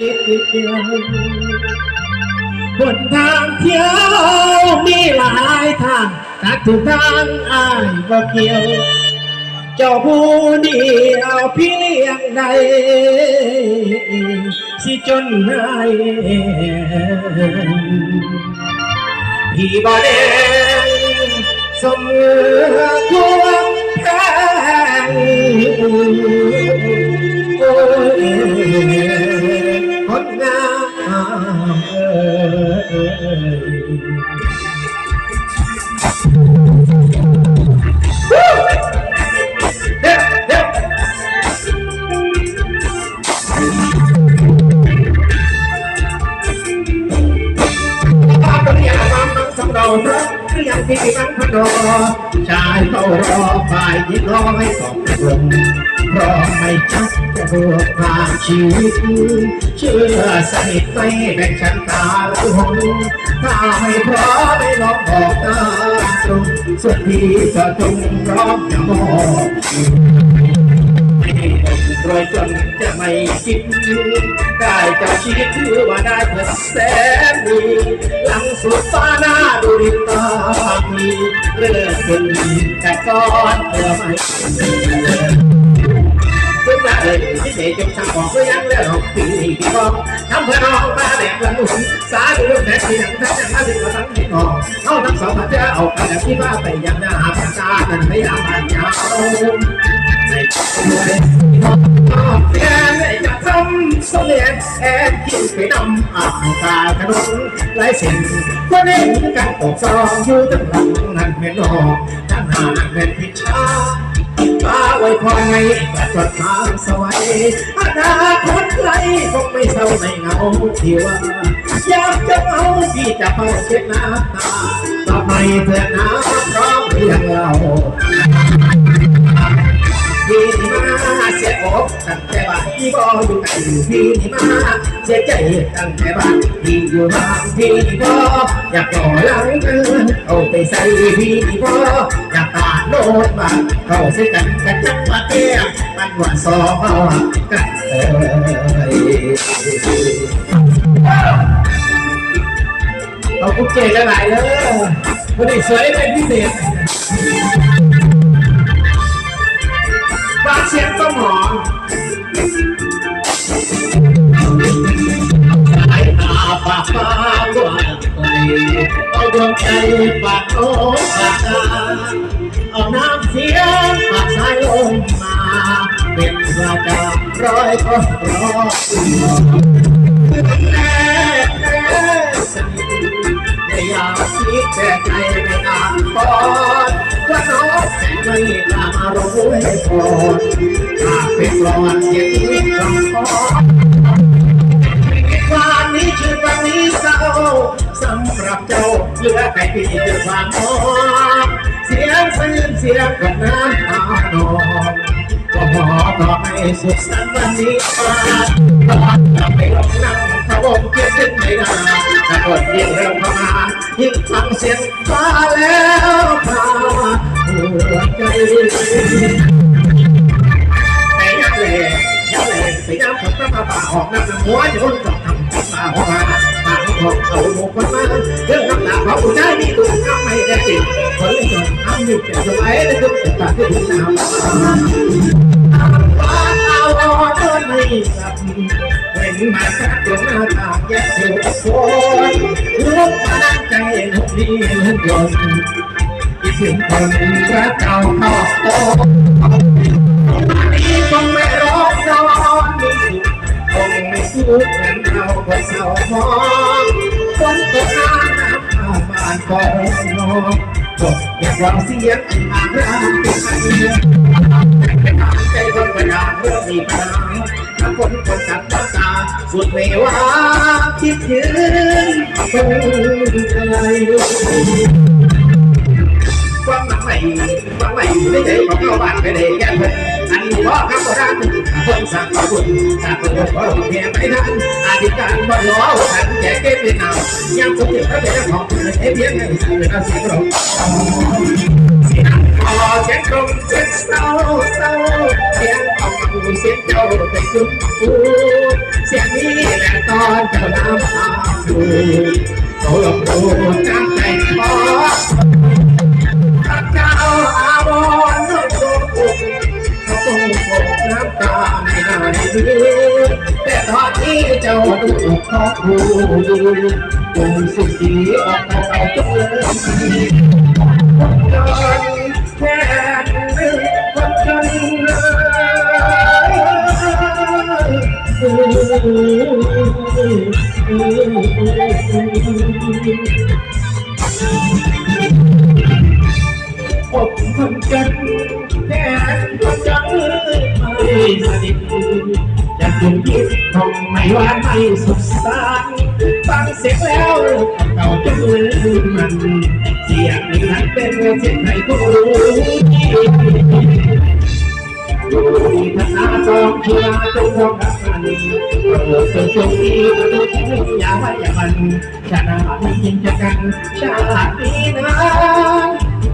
บนทางเที่ยวมีหลายทางตักทุกทางอายบ่เกี่ยว เจ้าผู้เดียวพี่เลี้ยงใดสิจนหายพี่บ่แดงสมมือควงำบังสำเราเพราะเรื่องที่บังพนอชายเขารอฝ่ายหญิงรอให้ตกลงเพราะไม่ชักจะบวกผ่านชีวิต เชื่อสนิทไม่แบ่งฉันตาลุงถ้าไม่พร้อมไม่ลองบอกตามตรงสุดที่จะจงพร้อมจะมอบไม่ได้รวยจนจะไม่คิดได้จ้าชีวิตถือว่าได้เพื่อแสนดี หลังสุดฟ้าหน้าดูริตามีเลิกเป็นดีแต่ก่อนเธอไม่ขึ้นมาเอ่ยที่เสกจงช่างบอกก็ยังเลิกปีนี้พี่บอกทำเพื่อน้องตาแดงละหนุนสาธุแม่ที่ยังทั้งยังมาถึงมาทั้งที่นองเอาทั้งสองมาเจอเอาไปแล้วที่ว่าไปยังหน้าหาตานั้นไม่อยากผ่านยาวในตัวเองแกไม่จะทำเสลียนแอบกินไปนำอ่างตาขนมหลายสิ่งก็เน้นกันปกซองอยู่ตั้งหลังนั่นเป็นนอกทั้งหาเป็นพิชาป้าไว้พอไงแต่จดทางสวัยอนาคตใครคงไม่เศร้าในเงาที่ว่าอยากจะเอาพี่จะเป่าเช็ดน้ำตาต่อไปเพื่อนน้ำพร้อมเรียงเรา พี่นี่มาเสียอกตั้งแต่บ้านพี่บ่อยู่กันพี่นี่มาเสียใจตั้งแต่บ้านพี่อยู่บ้านพี่นี่บ่อยากต่อหลังเกินเอาไปใส่พี่นี่บ่อยากตาโนดบ้านเขาใส่กันกันจักมาเตี้ยมันว่าสองเอกันเอ้ยเอากุ๊กเจกันหลายเลยวันนี้สวยเป็นพิเศษ วงใจปากโอ้ปากตาเอาน้ำเสียงปากสายลงมา เป็นราจาร้อยก็รอแน่แน่ไม่อยากคิดแต่ใจไม่อาจปอนว่าน้องแต่ไม่กล้ามารู้ให้พอหากเป็นรอนอย่างนี้ก็พอวันนี้คือ สำหรับเจ้าเหลือแต่พี่ด้วามมองเสียงสยืนเสียงกับน้ำตาโนอนก็ขอต่อให้สุขสันต์วันนี้มาตอนจะไปลงนั่งพระองค์เกียรติไม่นานแต่กดยิ่งเริ่มเข้ามายิ่งฟังเสียงฟ้าแล้วพาหัวใจไปยักเลยยักเลยไปยักผมก็มาป่าออกน้ำหัวจะคนกับทำกับมาหัว ของเอาหมกมันมาเรื่องน้ำหนักของผู้ชายมีตัวน้ำไม่ได้จริงคนเล่นจนน้ำหยุดแต่สมัยได้ทุกแต่ปาที่ถึงน้ำว่าเอาเอาเดินไม่กลับเห็นมาสักตัวหน้าตาแย่เสุดคนลุกมานั่งใจลุกนี้ลุกยนคิดถึงคนรักเก่าทอดโตนี้คงไม่ร้องนอนมีคงไม่ ทุกเหมือนเราคนเศร้ามองฝนตกน้ำน้ำข้าบ้านก็ร้องจบอยากร้องเสียงอ่านรำเป็นพันเรื่องเป็นทางใจคนประดาเรื่อมีปัญหาถ้าคนคนจับตาตาสุดไม่ว่าคิดถึงคงอะไรความใหม่ความใหม่ไม่ได้ของเข้าบ้านไม่ได้แก้เพิ่นอันนี้พ่อข้าโบราณ คนสั่งขอบุญสั่งคนขอบุญแห่ไปนั้นอธิการบ่ล้อฉันแก่เก็บเป็นเอายังสมเด็จพระเจ้าของเอเพียงให้สั่งเป็นเอาเสียงเราเสียงพอเสียงตรงเสียงเศร้าเศร้าเสียงออกมาเสียงเจ้าเป็นคุณคูเสียงนี้แหละตอนเจ้าน้ำตาดูเขาลงดูน้ำใจ จ้าดูเขาดูคงสุดดีออกไปจงเลยจนแค่คนจน ผมคนจนแค่คนจนไม่สนิทอยากอยู่คิดคงไม่ว่าไม่สุขสันต์ฟังเสียงแล้วเก่าจนลืมมันเสียงนี้นั้นเป็นเสียงใครก็รู้ดูดีทนาสองเชื่อจงพร้อมรักกันเปิดตัวจงดีมาดูที่อย่าไว้อย่ามันชาตินี้ยิ่งจะกันชาตินี้นะ